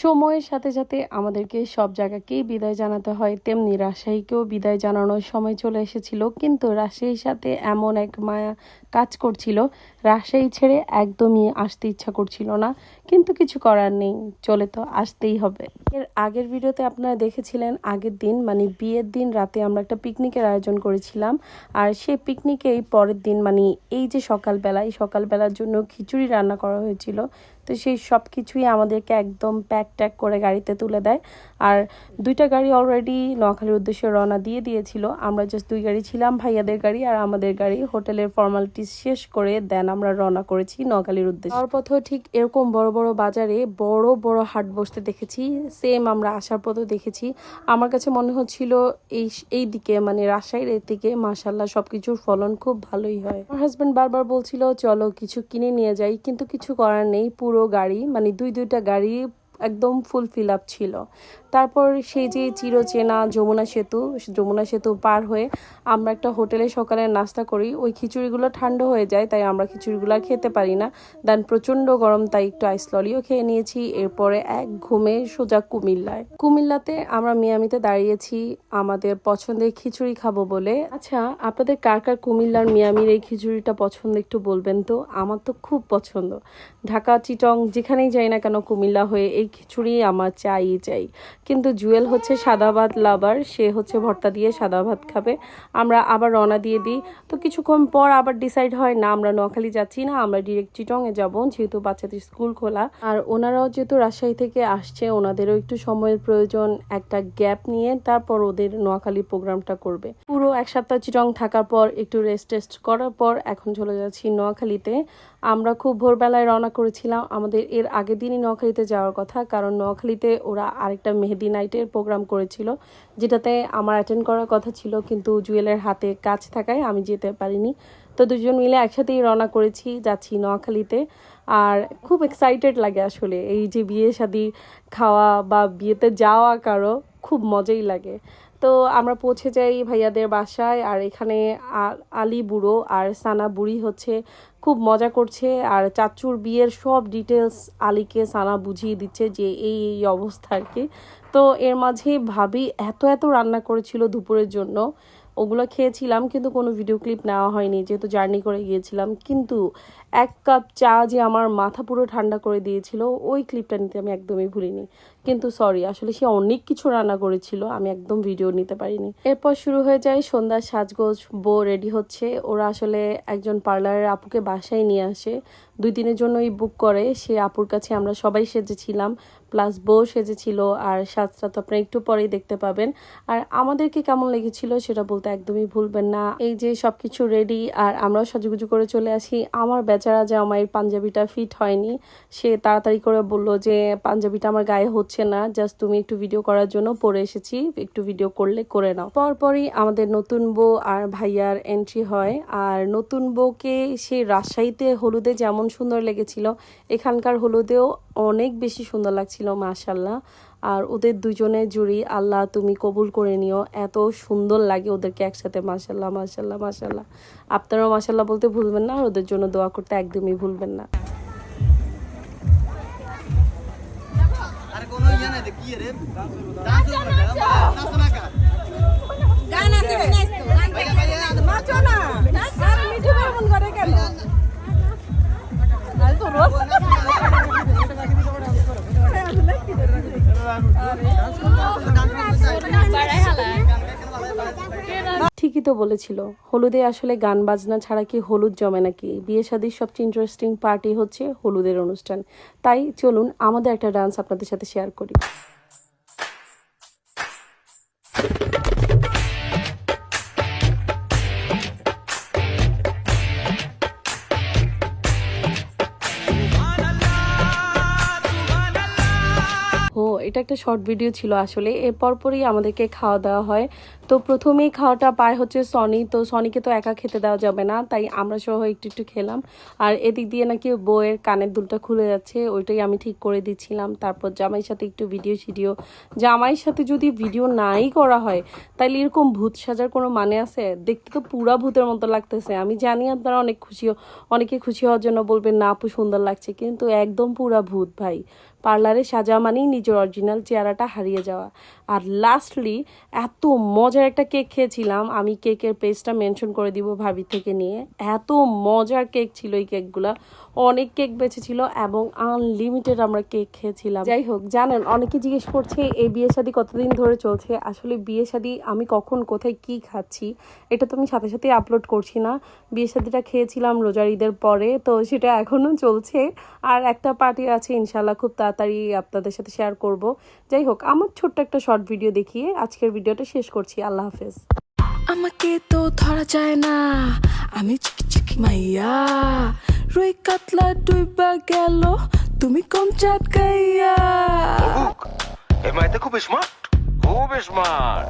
সময়ের সাথে সাথে আমাদেরকে সব জায়গাকেই বিদায় জানাতে হয়। তেমনি রাজশাহীকেও বিদায় জানানোর সময় চলে এসেছিল। কিন্তু রাজশাহীর সাথে এমন এক মায়া কাজ করছিল। রাজশাহী ছেড়ে একদমই আসতে ইচ্ছা করছিল না। কিন্তু কিছু করার নেই। চলে তো আসতেই হবে। এর আগের ভিডিওতে আপনারা দেখেছিলেন, আগের দিন মানে বিয়ের দিন রাতে আমরা একটা পিকনিকের আয়োজন করেছিলাম। আর সেই পিকনিকেই পরের দিন মানে এই যে সকালবেলা, এই সকালবেলার জন্য খিচুড়ি রান্না করা হয়েছিল। তো সেই সব কিছুই আমাদেরকে একদম প্যাক ট্যাক করে গাড়িতে তুলে দেয়। আর দুইটা গাড়ি অলরেডি নোয়াখালীর উদ্দেশ্যে রওনা দিয়ে দিয়েছিল। আমরা জাস্ট দুই গাড়ি ছিলাম, ভাইয়াদের গাড়ি আর আমাদের গাড়ি। হোটেলের ফর্মালিটিস শেষ করে দেন আমরা রওনা করেছি নোয়াখালীর উদ্দেশ্যে। যাওয়ার ঠিক এরকম বড় বড় বাজারে বড় বড় হাট বসতে দেখেছি। সেম আমরা আসার পথও দেখেছি। আমার কাছে মনে হচ্ছিল এই এই দিকে মানে রাজশাহীর এই দিকে মাসাল্লাহ সবকিছুর ফলন খুব ভালোই হয়। আমার হাজব্যান্ড বারবার বলছিল, চলো কিছু কিনে নিয়ে যাই। কিন্তু কিছু করার নেই। পুরো গাড়ি মানে দুই দুইটা গাড়ি একদম ফুল ফিল আপ ছিল। তারপর সেই যে চিরচেনা যমুনা সেতু যমুনা সেতু পার হয়ে আমরা একটা হোটেলে সকালে নাস্তা করি। ওই খিচুড়িগুলো ঠান্ডা হয়ে যায়, তাই আমরা খিচুড়িগুলো খেতে পারি না। দেন প্রচণ্ড গরম, তাই একটু আইস ললিও খেয়ে নিয়েছি। এরপরে এক ঘুমে সোজা কুমিল্লায়। কুমিল্লাতে আমরা মিয়ামিতে দাঁড়িয়েছি, আমাদের পছন্দের খিচুড়ি খাব বলে। আচ্ছা আপনাদের কার কার কুমিল্লার মিয়ামির এই খিচুড়িটা পছন্দ একটু বলবেন তো? আমার তো খুব পছন্দ। ঢাকা, চিটং, যেখানেই যাই না কেন কুমিল্লা হয়ে এই খিচুড়ি, আমার চাই চাই। কিন্তু জুয়েল হচ্ছে সাদা ভাত লাভার, সে হচ্ছে ভর্তা দিয়ে সাদা ভাত খাবে। আমরা আবার রওনা দিয়ে দিই। তো কিছুক্ষণ পর আবার ডিসাইড হয়, না, আমরা নোয়াখালী যাচ্ছি না, আমরা ডিরেক্ট চিটংয়ে যাব, যেহেতু বাচ্চাদের স্কুল খোলা। আর ওনারাও যেহেতু রাজশাহী থেকে আসছে, ওনাদেরও একটু সময়ের প্রয়োজন, একটা গ্যাপ নিয়ে তারপর ওদের নোয়াখালী প্রোগ্রামটা করবে। পুরো এক সপ্তাহ চিটং থাকার পর একটু রেস্ট টেস্ট করার পর এখন চলে যাচ্ছি নোয়াখালীতে। আমরা খুব ভোরবেলায় রওনা করেছিলাম। আমাদের এর আগের দিনই নোয়াখালীতে যাওয়ার কথা, কারণ নোয়াখালীতে ওরা আরেকটা মেহেদি নাইটের প্রোগ্রাম করেছিল, যেটাতে আমার অ্যাটেন্ড করার কথা ছিল, কিন্তু জুয়েলের হাতে কাজ থাকায় আমি যেতে পারিনি। তো দুজন মিলে একসাথেই রওনা করেছি, যাচ্ছি নোয়াখালীতে। আর খুব এক্সাইটেড লাগে আসলে, এই যে বিয়ে শাদি খাওয়া বা বিয়েতে যাওয়া কারও খুব মজাই লাগে। তো আমরা পৌঁছে যাই ভাইয়াদের বাসায়। আর এখানে আলী বুড়ো আর সানা বুড়ি হচ্ছে, খুব মজা করছে। আর চাচুর বিয়ের সব ডিটেলস আলীকে, সানা বুঝিয়ে দিচ্ছে যে এই এই অবস্থা আর কি। তো এর মাঝে ভাবি এত এত রান্না করেছিল দুপুরের জন্য। ওগুলো খেয়েছিলাম, কিন্তু কোনো ভিডিও ক্লিপ নেওয়া হয়নি, যেহেতু জার্নি করে গিয়েছিলাম। কিন্তু এক কাপ চা যে আমার মাথা পুরো ঠান্ডা করে দিয়েছিল, ওই ক্লিপটা নিতে আমি একদমই ভুলিনি। কিন্তু সরি আসলে সে অনেক কিছু রান্না করেছিল, আমি একদম ভিডিও নিতে পারিনি। এরপর শুরু হয়ে যায় সন্ধ্যার সাজগোজ, বউ রেডি হচ্ছে। ওরা আসলে একজন পার্লারের আপুকে বাসায় নিয়ে আসে। দুই দিনের জন্যই বুক করে, সে আপুর কাছে আমরা সবাই সেজেছিলাম। প্লাস বউ সেজেছিল আর সাজটা তো আপনারা একটু পরেই দেখতে পাবেন। আর আমাদেরকে কেমন লেগেছিল সেটা বলতে একদমই ভুলবেন না। এই যে সব কিছু রেডি আর আমরাও সাজুগুজু করে চলে আসি। আমার বেচারা যে আমার পাঞ্জাবিটা ফিট হয়নি। সে তাড়াতাড়ি করে বলল যে, পাঞ্জাবিটা আমার গায়ে হচ্ছে না। জাস্ট তুমি একটু ভিডিও করার জন্য পরে এসেছি। একটু ভিডিও করলে করে নাও। পরপরই আমাদের নতুন বউ আর ভাইয়ার এন্ট্রি হয়। আর নতুন বউকে সে রাজশাহীতে হলুদে যেমন সুন্দর লেগেছিল, এখানকার হলুদেও অনেক বেশি সুন্দর লাগছিল। মাশাল্লাহ আর ওদের দুজনের জুড়ি আল্লাহ তুমি কবুল করে নিও। এত সুন্দর লাগে ওদেরকে একসাথে মাশাল্লাহ মাশাল্লাহ মাশাল্লাহ আপনারাও মাশাল্লাহ বলতে ভুলবেন না, আর ওদের জন্য দোয়া করতে একদমই ভুলবেন না। ঠিকই তো বলেছিল। হলুদে আসলে গান বাজনা ছাড়া কি হলুদ জমে নাকি? বিয়ে শাদির সবচেয়ে ইন্টারেস্টিং পার্টি হচ্ছে হলুদের অনুষ্ঠান। তাই চলুন, আমাদের একটা ডান্স আপনাদের সাথে শেয়ার করি। এটা একটা শর্ট ভিডিও ছিল আসলে। এর পরপরই আমাদেরকে খাওয়া দাওয়া হয়। তো প্রথমেই খাওয়াটা পায় হচ্ছে সনি। তো সনিকে তো একা খেতে দেওয়া যাবে না, তাই আমরা সহ একটু একটু খেলাম। আর এদিক দিয়ে নাকি বউয়ের কানের দুলটা খুলে যাচ্ছে, ওইটাই আমি ঠিক করে দিচ্ছিলাম। তারপর জামাইয়ের সাথে একটু ভিডিও সিডিও জামাইয়ের সাথে যদি ভিডিও নাই করা হয় তাহলে এরকম ভূত সাজার কোনো মানে আছে? দেখতে তো পুরা ভূতের মতো লাগতেছে। আমি জানি আপনারা অনেক খুশি অনেকে খুশি হওয়ার জন্য বলবেন, না আপু, সুন্দর লাগছে। কিন্তু একদম পুরা ভূত ভাই। পার্লারে সাজা মানেই নিজের অরিজিনাল চেহারাটা হারিয়ে যাওয়া। আর লাস্টলি এত মজার একটা কেক খেয়েছিলাম। আমি কেকের পেজটা মেনশন করে দিব ভাবি থেকে নিয়ে। এত মজার কেক ছিল এই কেকগুলা অনেক কেক বেঁচেছিল এবং আনলিমিটেড আমরা কেক খেয়েছিলাম। যাই হোক, জানেন, অনেকে জিজ্ঞেস করছে, এই বিয়ে শাদী কতদিন ধরে চলছে? আসলে বিয়ে শাদী আমি কখন, কোথায় কি খাচ্ছি, এটা তো আমি সাথে সাথে আপলোড করছি না। বিয়ে শাদীটা খেয়েছিলাম রোজার ঈদের পরে, তো সেটা এখনও চলছে। আর একটা পার্টি আছে ইনশাল্লাহ খুব তাড়াতাড়ি আপনাদের সাথে শেয়ার করব। যাই হোক আমার ছোট্ট একটা শর্ট ভিডিও দেখিয়ে আজকের ভিডিওটা শেষ করছি। আল্লাহ হাফেজ। আমাকে তো ধরা যায় না আমি চিকি চিকি মাইয়া। রুই কাতলা ডুইবা গেল তুমি কম চাটকাইয়া এই মাইতে খুব স্মার্ট খুব স্মার্ট